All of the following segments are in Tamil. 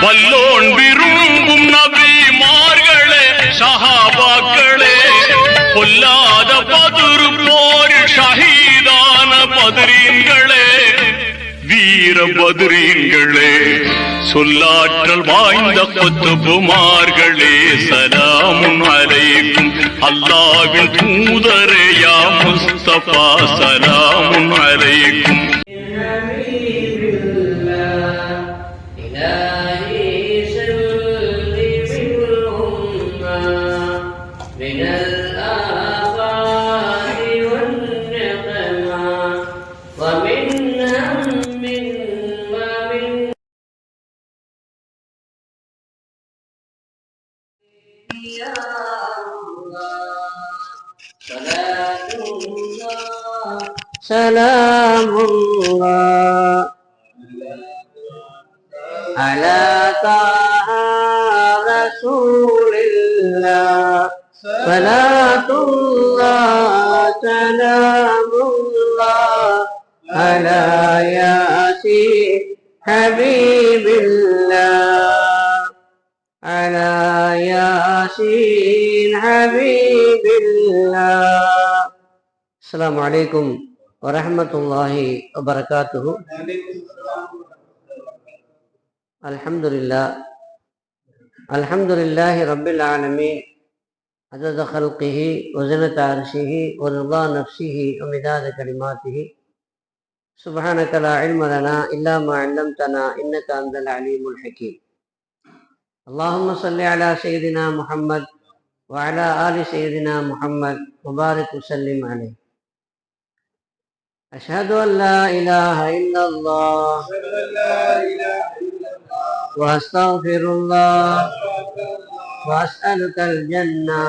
வல்லோன் விரும்பும் நபிமார்களே சஹாபாக்களே. பொல்லாத பதுரு போரில் ஷஹீதான பதிரீன்களே. வீர பதிரீன்களே சொல்லாற்றல் வாய்ந்த கொத்துபுமார்களே. சலாமும் அலைக்கும் அல்லாவின் தூதரே யா முஸ்தபா. சலாமும் அலைக்கும் من الآفات والنقمة. ومن هم ومن يا الله. صلاة الله. سلام الله على ياسين حبيب الله. على ياسين حبيب الله. السلام عليكم ورحمة الله وبركاته. الحمد لله. الحمد لله رب العالمين. عدد خلقه وزنة عرشه ورضا نفسه ومداد كلماته. سبحانك لا علم لنا إلا ما علمتنا إنك أنت العليم الحكيم. اللهم صل على سيدنا محمد وعلى آل سيدنا محمد وبارك وسلم عليه. أشهد أن لا إله إلا الله. وأستغفر الله. وأسألك الجنة.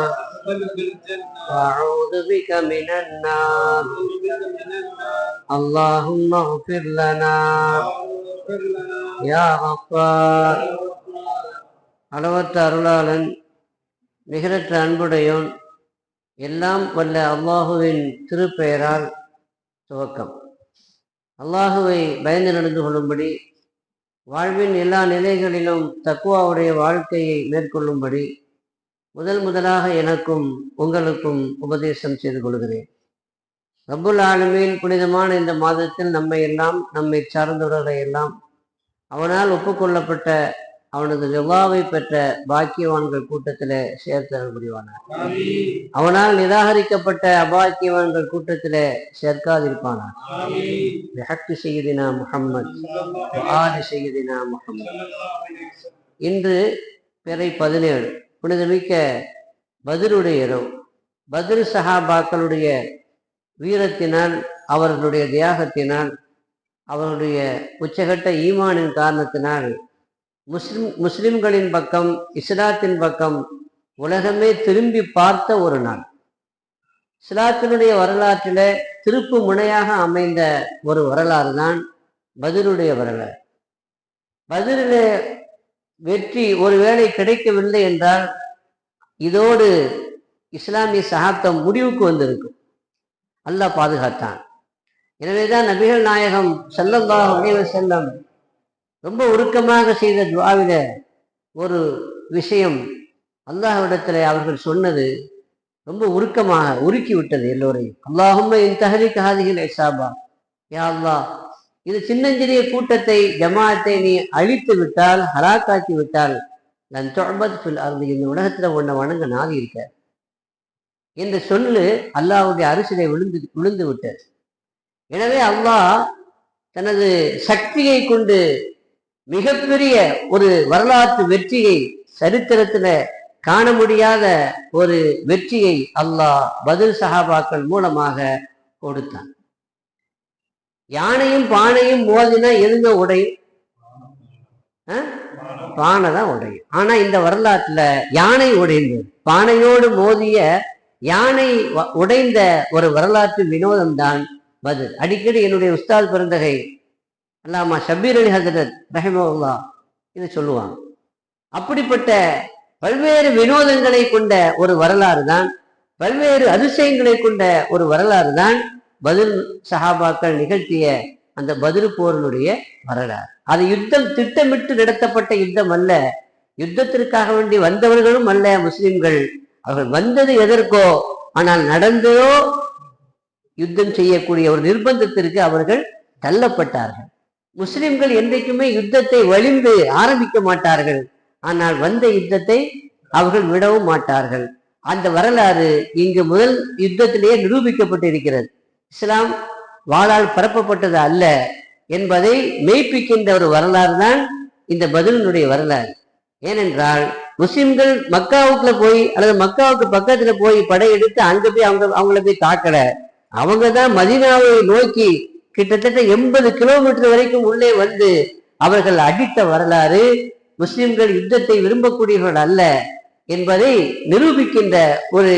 وأعوذ بك من النار اللهم اغفر لنا يا غفار அளவற்ற அருளாளன் நிகரற்ற அன்புடையோன் எல்லாம் வல்ல அல்லாஹுவின் திருப்பெயரால் துவக்கம் அல்லாஹுவை பயந்து நடந்து கொள்ளும்படி வாழ்வின் எல்லா நிலைகளிலும் தக்குவாவுடைய வாழ்க்கையை மேற்கொள்ளும்படி முதல் முதலாக எனக்கும் உங்களுக்கும் உபதேசம் செய்து கொள்கிறேன். ரபுல் ஆலமீன் புனிதமான இந்த மாதத்தில் நம்மை எல்லாம் நம்மை சார்ந்தவர்களை எல்லாம் அவனால் ஒப்புக்கொள்ளப்பட்ட அவனது ரிவாவை பெற்ற பாக்கியவான்கள் கூட்டத்திலே சேர்த்து புரிவானார் அவனால் நிராகரிக்கப்பட்ட அபாக்கியவான்கள் கூட்டத்திலே சேர்க்காதிருப்பானார். பிஹக்கு செய்தினா முஹம்மத் ஆதி செய்தினா முஹம்மத். இன்று பிறை பதினேழு. புனிதமிக்க பதிலுடைய இரவு. பதில் சஹாபாக்களுடைய வீரத்தினால் அவர்களுடைய தியாகத்தினால் அவர்களுடைய உச்சகட்ட ஈமானின் காரணத்தினால் முஸ்லிம் முஸ்லிம்களின் பக்கம் இஸ்லாத்தின் பக்கம் உலகமே திரும்பி பார்த்த ஒரு நாள். இஸ்லாத்தினுடைய வரலாற்றில் திருப்பு முனையாக அமைந்த ஒரு வரலாறு தான் பதிலுடைய வரலாறு. பதிலில் வெற்றி ஒருவேளை கிடைக்கவில்லை என்றால் இதோடு இஸ்லாமிய சகாப்தம் முடிவுக்கு வந்திருக்கும். அல்லாஹ் பாதுகாத்தான். எனவேதான் நபிகள் நாயகம் செல்லந்தா உடையவர் செல்லம் ரொம்ப உருக்கமாக செய்த துவாவில ஒரு விஷயம் அல்லாஹ்விடத்துல அவர்கள் சொன்னது ரொம்ப உருக்கமாக உருக்கி விட்டது எல்லோரையும். அல்லாஹும் என் தஹரி கஹாதிகள் ஐசாபா யா அல்லாஹ் இது சின்னஞ்சிறிய கூட்டத்தை ஜமாத்தை நீ அழித்து விட்டால் ஹராக்காக்கி விட்டால் நான் தொடர்பது சொல் அருள் இந்த உலகத்தில் உன்னை வணங்க நாதி இருக்க. என்று சொல்லு அல்லாவுடைய அரசியலை விழுந்து விழுந்து விட்டது. எனவே அல்லாஹ் தனது சக்தியை கொண்டு மிகப்பெரிய ஒரு வரலாற்று வெற்றியை சரித்திரத்தில் காண முடியாத ஒரு வெற்றியை அல்லாஹ் பதில் சஹாபாக்கள் மூலமாக கொடுத்தான். யானையும் பானையும் மோதினா எதுங்க உடையும்? ஆ? பானை தான் உடையும். ஆனா இந்த வரலாற்றுல யானை உடைந்தது பானையோடு மோதிய யானை வ- உடைந்த ஒரு வரலாற்று வினோதம் தான் பதில். அடிக்கடி என்னுடைய உஸ்தாத் பிறந்தகை அல்லாமா ஷபீர் அலி ஹசரத் ரஹிமவுல்லா இது சொல்லுவாங்க. அப்படிப்பட்ட பல்வேறு வினோதங்களை கொண்ட ஒரு வரலாறு தான் பல்வேறு அதிசயங்களை கொண்ட ஒரு வரலாறு தான் பதில் சஹாபாக்கள் நிகழ்த்திய அந்த பதில் போரினுடைய வரலாறு. அது யுத்தம் திட்டமிட்டு நடத்தப்பட்ட யுத்தம் அல்ல. யுத்தத்திற்காக வேண்டி வந்தவர்களும் அல்ல முஸ்லிம்கள். அவர்கள் வந்தது எதற்கோ ஆனால் நடந்ததோ யுத்தம் செய்யக்கூடிய ஒரு நிர்பந்தத்திற்கு அவர்கள் தள்ளப்பட்டார்கள். முஸ்லிம்கள் என்றைக்குமே யுத்தத்தை வலிந்து ஆரம்பிக்க மாட்டார்கள். ஆனால் வந்த யுத்தத்தை அவர்கள் விடவும் மாட்டார்கள். அந்த வரலாறு இங்கு முதல் யுத்தத்திலேயே நிரூபிக்கப்பட்டிருக்கிறது. இஸ்லாம் வாளால் பரப்பப்பட்டது அல்ல என்பதை மெய்ப்பிக்கின்ற ஒரு வரலாறு தான் இந்த பதிலினுடைய வரலாறு. ஏனென்றால் முஸ்லிம்கள் மக்காவுக்குள்ள போய் அல்லது மக்காவுக்கு பக்கத்துல போய் படையெடுத்து அங்க போய் அவங்க அவங்கள போய் தாக்கல. அவங்க தான் மதினாவை நோக்கி கிட்டத்தட்ட எண்பது கிலோமீட்டர் வரைக்கும் உள்ளே வந்து அவர்கள் அடித்த வரலாறு முஸ்லிம்கள் யுத்தத்தை விரும்பக்கூடியவர்கள் அல்ல என்பதை நிரூபிக்கின்ற ஒரு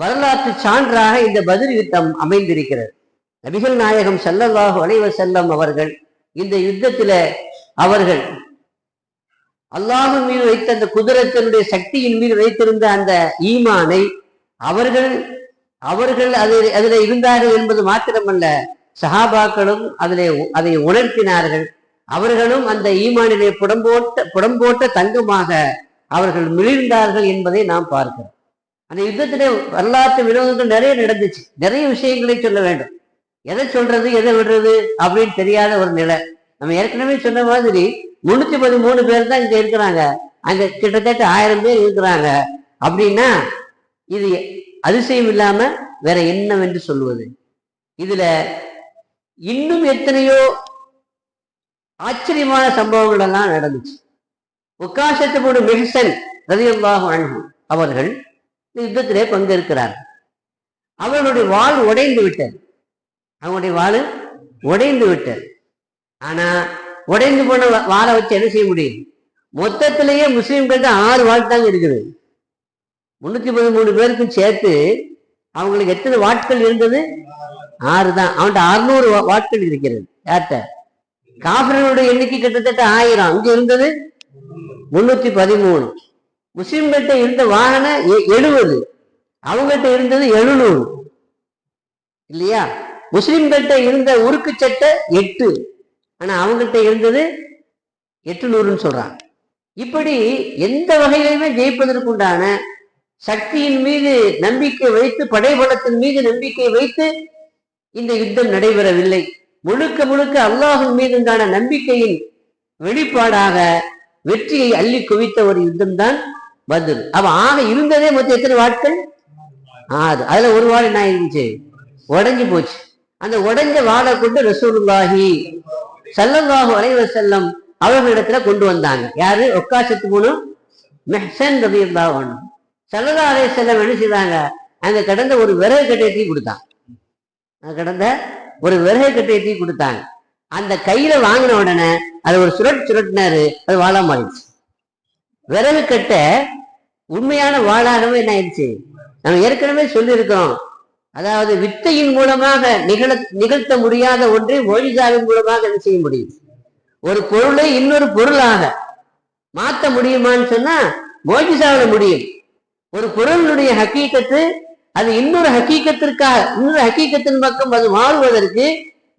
வரலாற்று சான்றாக இந்த பதில் யுத்தம் அமைந்திருக்கிறது. நபிகள் நாயகம் செல்லல்லாஹு அலைவ செல்லம் அவர்கள் இந்த யுத்தத்தில் அவர்கள் அல்லாஹின் மீது வைத்த அந்த குதிரத்தினுடைய சக்தியின் மீது வைத்திருந்த அந்த ஈமானை அவர்கள் அவர்கள் அதில் அதில் இருந்தார்கள் என்பது மாத்திரமல்ல சஹாபாக்களும் அதில் அதை உணர்த்தினார்கள். அவர்களும் அந்த ஈமானிலே புடம்போட்ட புடம்போட்ட தங்கமாக அவர்கள் மிளிர்ந்தார்கள் என்பதை நாம் பார்க்கிறோம். அந்த யுத்தத்திலே வரலாற்று வினோதங்கள் நிறைய நடந்துச்சு. நிறைய விஷயங்களை சொல்ல வேண்டும். எதை சொல்றது எதை விடுறது அப்படின்னு தெரியாத ஒரு நிலை. நம்ம ஏற்கனவே சொன்ன மாதிரி முன்னூத்தி பதிமூணு பேர் தான் இங்க இருக்கிறாங்க. அங்க கிட்டத்தட்ட ஆயிரம் பேர் இருக்கிறாங்க. அப்படின்னா இது அதிசயம் இல்லாம வேற என்னவென்று சொல்லுவது இதுல இன்னும் எத்தனையோ ஆச்சரியமான சம்பவங்கள் எல்லாம் நடந்துச்சு. உக்காசத்து போடு மெஹசன் ரதியல்லாஹு அன்ஹு அவர்கள் யுத்தத்திலே பங்கேற்கிறார். அவர்களுடைய வாள் உடைந்து விட்டது. அவங்களுடைய வாள் உடைந்து விட்டது. ஆனா உடைந்து போன வாழை வச்சு என்ன செய்ய முடியும்? மொத்தத்திலேயே முஸ்லீம்கள்ட்ட ஆறு வாள் தாங்க இருக்குது. முன்னூத்தி பதிமூணு பேருக்கும் சேர்த்து அவங்களுக்கு எத்தனை வாட்கள் இருந்தது? ஆறு தான். அவன்கிட்ட அறுநூறு வாட்கள் இருக்கிறது. யார்கிட்ட? காபிரனுடைய எண்ணிக்கை கிட்டத்தட்ட ஆயிரம். அங்கே இருந்தது முன்னூத்தி பதிமூணு. முஸ்லீம்கிட்ட இருந்த வாகனம் எ- எழுபது அவங்ககிட்ட இருந்தது எழுநூறு. இல்லையா? முஸ்லீம்கிட்ட இருந்த உருக்கு சட்டை எட்டு. ஆனா அவங்ககிட்ட இருந்தது எட்டுநூறுன்னு சொல்றாங்க. இப்படி எந்த வகையிலுமே ஜெயிப்பதற்குண்டான சக்தியின் மீது நம்பிக்கை வைத்து படைபலத்தின் மீது நம்பிக்கை வைத்து இந்த யுத்தம் நடைபெறவில்லை. முழுக்க முழுக்க அல்லாஹின் மீதுண்டான நம்பிக்கையின் வெளிப்பாடாக வெற்றியை அள்ளி குவித்த ஒரு யுத்தம்தான் தான் பத்ர் ஆக இருந்ததே மொத்தம் எத்தனை வாட்கள்? ஆறு. அதுல ஒரு வாள் என்ன இருந்துச்சு உடஞ்சி போச்சு. அந்த உடஞ்ச வாழை கொண்டு ரசூலுல்லாஹி செல்லங்காக அலைஹி செல்லம் அவர்களிடத்துல கொண்டு வந்தாங்க. யாரு? ஒக்காசத்து மூணு மெஹசன் ரபியல்லாஹு அன்ஹு. ஸல்லல்லாஹு அலைய செல்லம் என்ன செய்தாங்க? அங்க கடந்த ஒரு விறகு கட்டையத்தையும் கொடுத்தான் அங்க கடந்த ஒரு விறகு கட்டையத்தையும் கொடுத்தாங்க. அந்த கையில வாங்கின உடனே அது ஒரு சுரட் சுரட்டினாரு. அது வாழா ஆயிடுச்சு விறகு கட்ட உண்மையான வாளாகவே என்ன ஆயிடுச்சு நம்ம ஏற்கனவே சொல்லியிருக்கிறோம். அதாவது வித்தையின் மூலமாக நிகழ நிகழ்த்த முடியாத ஒன்றை மொழிசாவின் மூலமாக என்ன செய்ய முடியும்? ஒரு பொருளை இன்னொரு பொருளாக மாற்ற முடியுமான்னு சொன்னா மோஜிசாவில் முடியும். ஒரு பொருளினுடைய ஹக்கீக்கத்து அது இன்னொரு ஹக்கீக்கத்திற்காக இன்னொரு ஹக்கீக்கத்தின் பக்கம் அது மாறுவதற்கு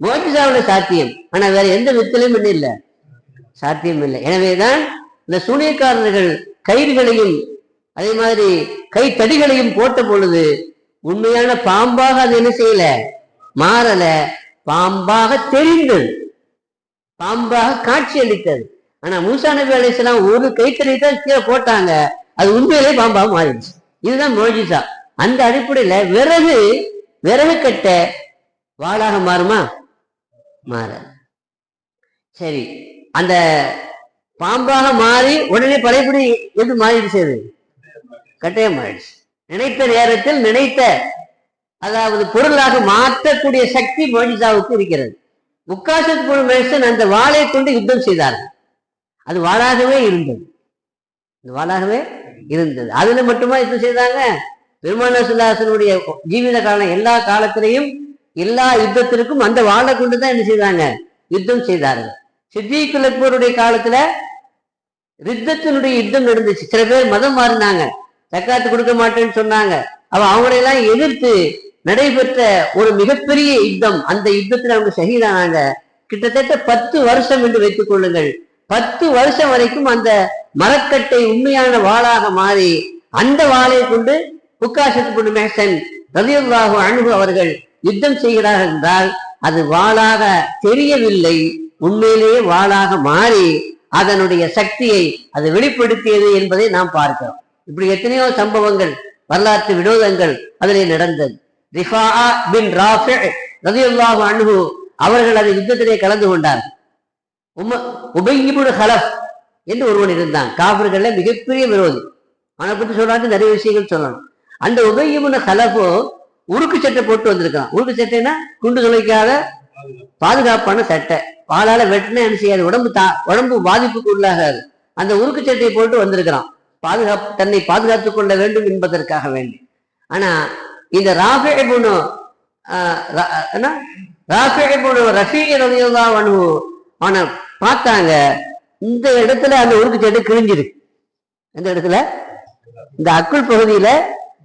மோஜிசாவில் சாத்தியம். ஆனா வேற எந்த வித்திலும் இல்லை. சாத்தியம் இல்லை எனவேதான் இந்த சூனியக்காரர்கள் கயிறுகளையும் அதே மாதிரி கை தடிகளையும் போட்ட பொழுது உண்மையான பாம்பாக அது என்ன செய்யல? மாறல. பாம்பாக தெரிந்தது. பாம்பாக காட்சி அளித்தது. ஆனா மூசா நபி அலிஸ்லாம் ஒரு கைத்தறி தான் கீழே போட்டாங்க. அது உண்மையிலே பாம்பாக மாறிடுச்சு. இதுதான் மோஜிசா. அந்த அடிப்படையில விறகு விறகு கட்ட வாளாக மாறுமா? மாற சரி அந்த பாம்பாக மாறி உடனே படைப்பிடி எது மாறிடுச்சு அது? கட்டாயம் மாறிடுச்சு நினைத்த நேரத்தில் நினைத்த அதாவது பொருளாக மாற்றக்கூடிய சக்தி மோஜிசாவுக்கு இருக்கிறது. முக்காசத்து பொருள் மனுஷன் அந்த வாளை கொண்டு யுத்தம் செய்தார்கள் அது வாளாகவே இருந்தது. அது வாளாகவே இருந்தது. அதுல மட்டுமா யுத்தம் செய்தாங்க? பெருமான சுல்லாசனுடைய ஜீவித காலம் எல்லா காலத்திலையும் எல்லா யுத்தத்திற்கும் அந்த வாழை கொண்டு தான் என்ன செய்தாங்க? யுத்தம் செய்தார்கள். சித்திகுலப்பூருடைய அக்பருடைய காலத்துல ரித்தத்தினுடைய யுத்தம் நடந்துச்சு. சில பேர் மதம் மாறினாங்க. தக்காத்து கொடுக்க மாட்டேன்னு சொன்னாங்க. அவ அவங்களையெல்லாம் எதிர்த்து நடைபெற்ற ஒரு மிகப்பெரிய யுத்தம். அந்த யுத்தத்தில் அவங்க சகிதானாங்க கிட்டத்தட்ட பத்து வருஷம் என்று வைத்துக் கொள்ளுங்கள். பத்து வருஷம் வரைக்கும் அந்த மரக்கட்டை உண்மையான வாளாக மாறி அந்த வாளை கொண்டு புக்காசத்து பொண்ணு மேசன் ரலியுல்லாஹு அணுகு அவர்கள் யுத்தம் செய்கிறார்கள் என்றால் அது வாளாக தெரியவில்லை. உண்மையிலேயே வாளாக மாறி அதனுடைய சக்தியை அது வெளிப்படுத்தியது என்பதை நாம் பார்க்கிறோம். இப்படி எத்தனையோ சம்பவங்கள் வரலாற்று வினோதங்கள் அதிலே நடந்தது. ரிஃபா பின் ராஃபி ரதியுல்லாஹு அன்ஹு அவர்கள் அந்த யுத்தத்திலே கலந்து கொண்டார். உம உபயிபுடு ஹலப் என்று ஒருவன் இருந்தான். காபிர்கள்ல மிகப்பெரிய விரோதி. அவனை பற்றி சொல்றாங்க நிறைய விஷயங்கள் சொல்லணும். அந்த உபயிபுன ஹலஃபு உருக்கு சட்டை போட்டு வந்திருக்கான். உருக்கு சட்டைன்னா குண்டு துளைக்காத பாதுகாப்பான சட்டை. வாளால வெட்டினா என்ன செய்யாது? உடம்பு தா உடம்பு பாதிப்புக்கு உள்ளாகாது. அந்த உருக்கு சட்டையை போட்டு வந்திருக்கிறான். பாதுகாப்பு தன்னை பாதுகாத்துக் கொள்ள வேண்டும் என்பதற்காக வேண்டி. ஆனா இந்த ராஃபேபுனு என்ன? ராஃபேபுனு ரஃபீ ரவியல்லா அவனு அவனை பார்த்தாங்க. இந்த இடத்துல அந்த உருக்கு சட்டை கிழிஞ்சிருக்கு. எந்த இடத்துல? இந்த அக்குள் பகுதியில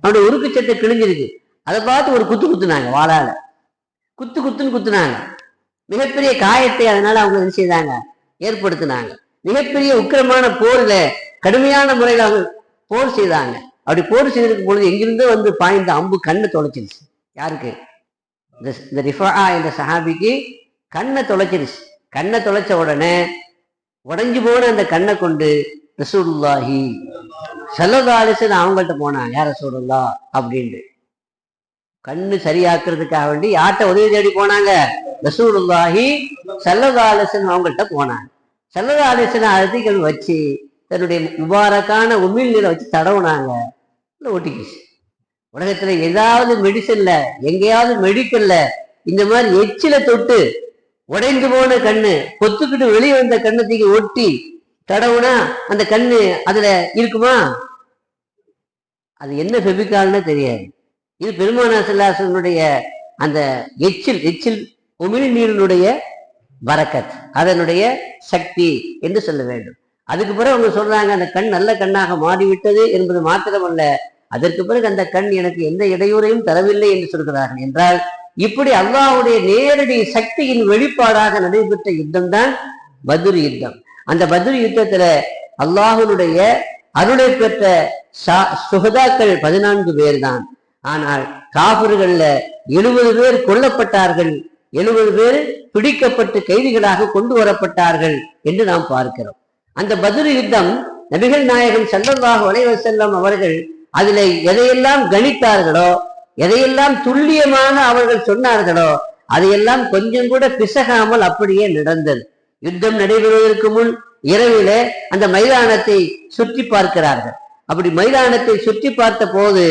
அவனுடைய உருக்கு சட்டை கிழிஞ்சிருக்கு. அதை பார்த்து ஒரு குத்து குத்துனாங்க வாழால குத்து குத்துன்னு குத்துனாங்க. மிகப்பெரிய காயத்தை அதனால அவங்க என்ன செய்தாங்க? ஏற்படுத்தினாங்க. மிகப்பெரிய உக்கிரமான போர்ல கடுமையான முறையில் அவங்க போர் செய்தாங்க. அப்படி போர் செய்திருக்கும் பொழுது எங்கிருந்தோ வந்து பாய்ந்த அம்பு கண்ணை தொலைச்சிருச்சு. யாருக்கு? இந்த இந்த ரிஃபா என்ற சஹாபிக்கு கண்ணை தொலைச்சிருச்சு. கண்ணை தொலைச்ச உடனே உடஞ்சி போன அந்த கண்ணை கொண்டு ரசூல்லாஹி செல்லதாலிசன் அவங்கள்ட்ட போனான் யார் ரசூலுல்லா அப்படின்ட்டு. கண்ணு சரியாக்குறதுக்காக வேண்டி யார்கிட்ட உதவி தேடி போனாங்க? ரசூலுல்லாஹி செல்லதாலிசன் அவங்கள்ட்ட போனாங்க. செல்லதாலிசன் அழுத்திகள் வச்சு தன்னுடைய முபாரக்கான உமிழ் நீரை வச்சு தடவுனாங்க. உள்ள ஒட்டிக்கிச்சு. உலகத்துல ஏதாவது மெடிசன்ல எங்கேயாவது மெடிக்கல்ல இந்த மாதிரி எச்சில தொட்டு உடைந்து போன கண்ணு பொத்துக்கிட்டு வெளியே வந்த கண்ணை ஒட்டி தடவுனா அந்த கண்ணு அதுல இருக்குமா? அது என்ன பெபிக்கால்னு தெரியாது. இது பெருமானா செல்லாசனுடைய அந்த எச்சில் எச்சில் உமிழ் நீரினுடைய வரக்கத் அதனுடைய சக்தி என்று சொல்ல வேண்டும். அதுக்கு பிறகு அவங்க சொல்றாங்க அந்த கண் நல்ல கண்ணாக மாறிவிட்டது என்பது மாத்திரமல்ல. அதற்கு பிறகு அந்த கண் எனக்கு எந்த இடையூறையும் தரவில்லை என்று சொல்கிறார்கள். என்றால் இப்படி அல்லாவுடைய நேரடி சக்தியின் வெளிப்பாடாக நடைபெற்ற யுத்தம் தான் பத்ர் யுத்தம். அந்த பத்ர் யுத்தத்துல அல்லாஹனுடைய அருளை பெற்ற சா- சுகதாக்கள் பதினான்கு பேர் தான் ஆனால் காபிர்கள்ல எழுபது பேர் கொல்லப்பட்டார்கள் எழுபது பேர் பிடிக்கப்பட்டு கைதிகளாக கொண்டு வரப்பட்டார்கள் என்று நாம் பார்க்கிறோம். அந்த பதில் யுத்தம் நபிகள் நாயகம் ஸல்லல்லாஹு அலைஹி வஸல்லம் அவர்கள் அதில் எதையெல்லாம் கணித்தார்களோ எதையெல்லாம் துல்லியமாக அவர்கள் சொன்னார்களோ அதையெல்லாம் கொஞ்சம் கூட பிசகாமல் அப்படியே நடந்தது. யுத்தம் நடைபெறுவதற்கு முன் இரவிலே அந்த மைதானத்தை சுற்றி பார்க்கிறார்கள். அப்படி மைதானத்தை சுற்றி பார்த்த போது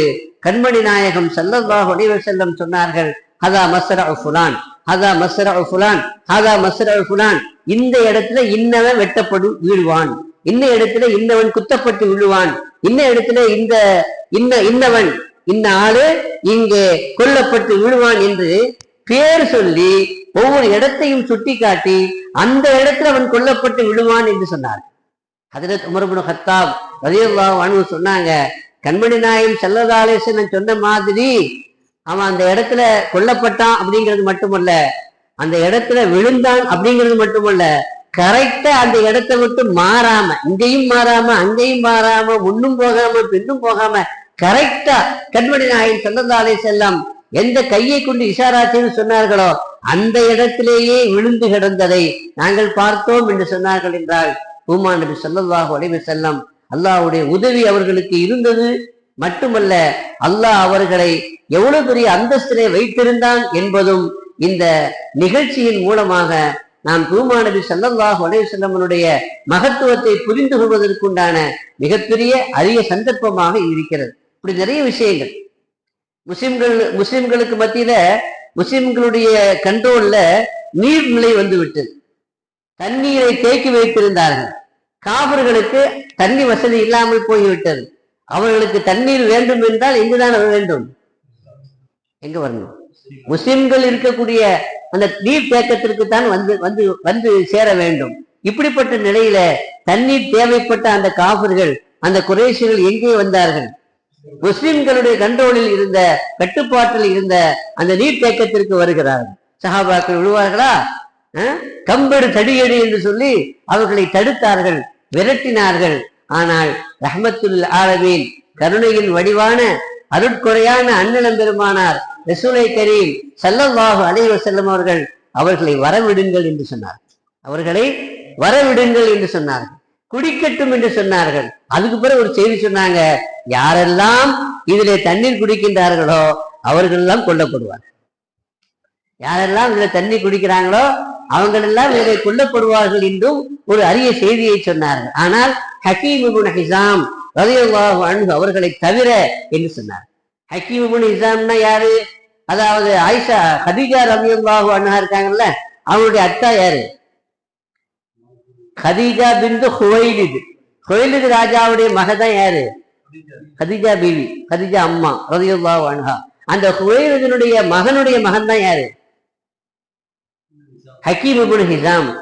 கண்மணி நாயகம் ஸல்லல்லாஹு அலைஹி செல்லம் சொன்னார்கள் ஹதா மசரா ஃபுலான். ஹதா மஸ்ரா ஃபுலான் ஹதா மஸ்ரா ஃபுலான். இந்த இடத்துல இன்னவன் வெட்டப்படு வீழ்வான். இந்த இடத்துல இன்னவன் குத்தப்பட்டு விழுவான். இந்த இடத்துல இந்த இன்ன இன்னவன் இந்த ஆளு இங்கே கொல்லப்பட்டு விழுவான் என்று பேர் சொல்லி ஒவ்வொரு இடத்தையும் சுட்டி காட்டி அந்த இடத்துல அவன் கொல்லப்பட்டு விழுவான் என்று சொன்னார். ஹதரத் உமர்புன் ஹத்தாப் ரதியுல்லா அன்ஹு சொன்னாங்க கண்மணி நாயம் செல்லதாலேசன் சொன்ன மாதிரி அவன் அந்த இடத்துல கொல்லப்பட்டான் அப்படிங்கிறது மட்டுமல்ல அந்த இடத்துல விழுந்தான் அப்படிங்கிறது மட்டுமல்ல கரெக்டா அந்த இடத்தை விட்டு மாறாம இங்கேயும் மாறாம அங்கேயும் மாறாம முன்னும் போகாம பின்னும் போகாம கரெக்டா கண்மணி நாயன் சந்தந்தாலே செல்லம் எந்த கையை கொண்டு இஷாராச்சின்னு சொன்னார்களோ அந்த இடத்திலேயே விழுந்து கிடந்ததை நாங்கள் பார்த்தோம் என்று சொன்னார்கள் என்றால் பூமா நபி ஸல்லல்லாஹு அலைவு செல்லம் அல்லாஹ்வுடைய உதவி அவர்களுக்கு இருந்தது. மட்டுமல்ல அல்லாஹ் அவர்களை எவ்வளவு பெரிய அந்தஸ்திலே வைத்திருந்தான் என்பதும் இந்த நிகழ்ச்சியின் மூலமாக நாம் பூமா நபி ஸல்லல்லாஹு மகத்துவத்தை புரிந்து கொள்வதற்குண்டான மிகப்பெரிய அரிய சந்தர்ப்பமாக இருக்கிறது. இப்படி நிறைய விஷயங்கள். முஸ்லிம்கள் முஸ்லிம்களுக்கு மத்தியில முஸ்லிம்களுடைய கண்ட்ரோல்ல நீர்நிலை வந்து விட்டது தண்ணீரை தேக்கி வைத்திருந்தார்கள். காபர்களுக்கு தண்ணி வசதி இல்லாமல் போய்விட்டது. அவர்களுக்கு தண்ணீர் வேண்டும் என்றால் எங்குதான் வேண்டும். எங்க வரணும்? முஸ்லிம்கள் இருக்கக்கூடிய அந்த நீர் தேக்கத்திற்கு தான் வந்து வந்து வந்து சேர வேண்டும். இப்படிப்பட்ட நிலையில தண்ணீர் தேவைப்பட்ட அந்த காபர்கள் அந்த குறைசிகள் எங்கே வந்தார்கள்? முஸ்லிம்களுடைய கண்ட்ரோலில் இருந்த கட்டுப்பாட்டில் இருந்த அந்த நீர் தேக்கத்திற்கு வருகிறார்கள். சஹாபாக்கள் விழுவார்களா? அஹ்? கம்பெடு தடியடி என்று சொல்லி அவர்களை தடுத்தார்கள் விரட்டினார்கள். ஆனால் ரஹமத்துல் ஆலமீன் கருணையின் வடிவான அருட்குறையான அண்ணலம் பெருமானார் ரசூலை கரீம் சல்லல்லாஹு அலைஹி செல்லும் அவர்கள் அவர்களை வரவிடுங்கள் என்று சொன்னார். அவர்களை வரவிடுங்கள் என்று சொன்னார்கள். குடிக்கட்டும் என்று சொன்னார்கள். அதுக்கு பிறகு ஒரு செய்தி சொன்னாங்க யாரெல்லாம் இதிலே தண்ணீர் குடிக்கின்றார்களோ அவர்கள் எல்லாம் கொல்லப்படுவார்கள். யாரெல்லாம் இதுல தண்ணி குடிக்கிறாங்களோ அவங்களெல்லாம் இதிலே கொல்லப்படுவார்கள் என்றும் ஒரு அரிய செய்தியை சொன்னார்கள். ஆனால் ஹக்கீம் ஹிசாம் ரலியல்லாஹு அன்ஹு அவர்களை தவிர என்று சொன்னார் ஹக்கீம் ஹிசாம்னா யாரு? அதாவது ஆயிஷா ஹதிஜா ரலியல்லாஹு அண்ணா இருக்காங்கல்ல அவங்களுடைய அத்தா யாரு? ஹதீஜா பிந்து ஹுவைலிது. ஹுவைலிது ராஜாவுடைய மகதான் யாரு? ஹதிஜா பீவி ஹதிஜா அம்மா ரலியல்லாஹு அன்ஹா. அந்த ஹுவைலிதனுடைய மகனுடைய மகன் தான் யாரு? ஹக்கீம் இபுன் ஹிசாம்.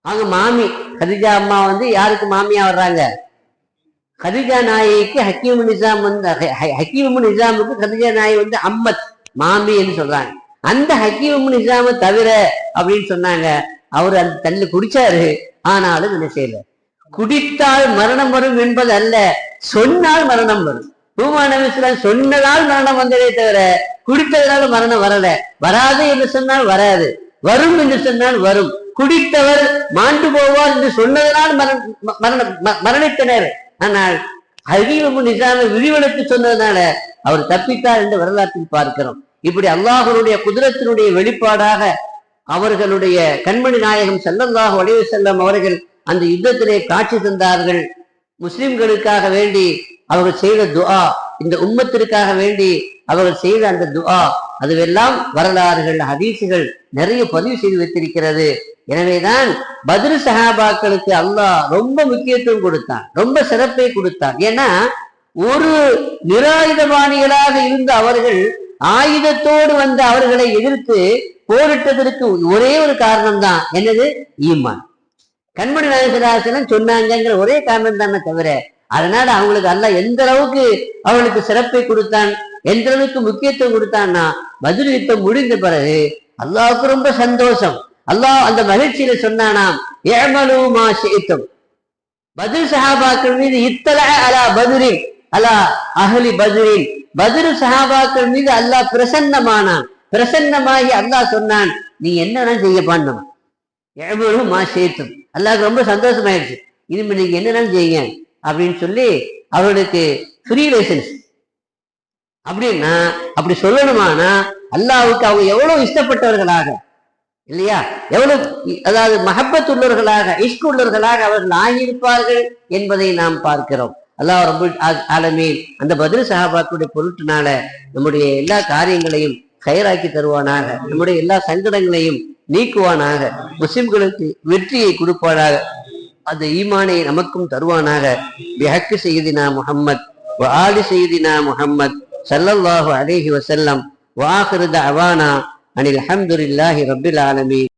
அவங்க மாமி ஹதிஜா அம்மா வந்து யாருக்கு மாமியா வர்றாங்க? ஹதிஜா நாயிக்கு ஹக்கீம் நிசாம் வந்து ஹ- ஹ- ஹக்கீம் நிசாமுக்கு ஹதிஜா நாய் வந்து அம்மத் மாமி என்று சொல்றாங்க. அந்த ஹக்கீம் நிசாம தவிர அப்படின்னு சொன்னாங்க. அவர் அந்த தண்ணி குடிச்சாரு. ஆனாலும் என்ன செய்யல. குடித்தால் மரணம் வரும் என்பது அல்ல சொன்னால் மரணம் வரும். பூமா நபிஸ்லாம் சொன்னதால் மரணம் வந்ததே தவிர குடித்ததனால மரணம் வரல. வராது என்று சொன்னால் வராது. வரும் என்று சொன்னால் வரும். குடித்தவர் மாண்டு போவார் என்று சொன்னதனால் மரண- ம- ம- மரணித்தனர். ஆனால் அறிவு நிசான விரிவெடுத்து சொன்னதுனால அவர் தப்பித்தார் என்று வரலாற்றில் பார்க்கிறோம். இப்படி அல்லாஹனுடைய குதிரத்தினுடைய வெளிப்பாடாக அவர்களுடைய கண்மணி நாயகம் செல்லந்தாக அலைஹி செல்லம் அவர்கள் அந்த யுத்தத்திலே காட்சி தந்தார்கள். முஸ்லிம்களுக்காக வேண்டி அவர்கள் செய்த துஆ. இந்த உம்மத்திற்காக வேண்டி அவர்கள் செய்த அந்த துஆ அதுவெல்லாம் வரலாறுகள் ஹதீசுகள் நிறைய பதிவு செய்து வைத்திருக்கிறது. எனவேதான் பத்ரு சஹாபாக்களுக்கு அல்லாஹ் ரொம்ப முக்கியத்துவம் கொடுத்தான் ரொம்ப சிறப்பை கொடுத்தான். ஏன்னா ஒரு நிராயுதபாணிகளாக இருந்த அவர்கள் ஆயுதத்தோடு வந்த அவர்களை எதிர்த்து போரிட்டதற்கு ஒரே ஒரு காரணம் தான் என்னது? ஈமான். கண்மணி நாயகராசனம் சொன்னாங்கிற ஒரே காரணம் தானே தவிர அதனால அவங்களுக்கு அல்ல எந்த அளவுக்கு அவனுக்கு சிறப்பை கொடுத்தான் எந்த அளவுக்கு முக்கியத்துவம் கொடுத்தான்னா பதில் யுத்தம் முடிந்த பிறகு அல்லாவுக்கு ரொம்ப சந்தோஷம். அல்லாஹ் அந்த மகிழ்ச்சியில சொன்னானாம் ஏமலுமா சேத்தம் பதில் சஹாபாக்கள் மீது இத்தல அலா பதிரின் அலா அகலி பதுரின் பதில் சஹாபாக்கள் மீது அல்லாஹ் பிரசன்னமானான். பிரசன்னமாகி அல்லாஹ் சொன்னான் நீ என்னன்னா செய்ய பண்ணும்? எவ்வளவு மா சேர்த்தும் அல்லாஹ்க்கு ரொம்ப சந்தோஷமாயிடுச்சு இனிமே நீங்க என்னென்ன செய்யுங்க? அப்படின்னு சொல்லி அவர்களுக்கு ஃப்ரீ லைசன்ஸ் அப்படின்னா அப்படி சொல்லணுமானா அல்லாவுக்கு அவங்க எவ்வளவு இஷ்டப்பட்டவர்களாக இல்லையா? எவ்வளவு அதாவது மஹப்பத் உள்ளவர்களாக இஷ்கு உள்ளவர்களாக அவர்கள் ஆகியிருப்பார்கள் என்பதை நாம் பார்க்கிறோம். அல்லாஹ் ரொம்ப ஆ- அந்த பதில் சஹாபாக்களுடைய பொருட்டினால நம்முடைய எல்லா காரியங்களையும் கயராக்கி தருவானாக நம்முடைய எல்லா சங்கடங்களையும் நீக்குவானாக முஸ்லிம்களுக்கு வெற்றியை கொடுப்பானாக. அந்த ஈமானை நமக்கும் தருவானாக. பிஹக்கு செய்தினா முகம்மத் வ ஆலி செய்தினா முஹம்மத் சல்லல்லாஹு அலேஹி வசல்லம் வாஹிருத அவானா அனில் அஹமதுல்லாஹி ரபில் ஆலமி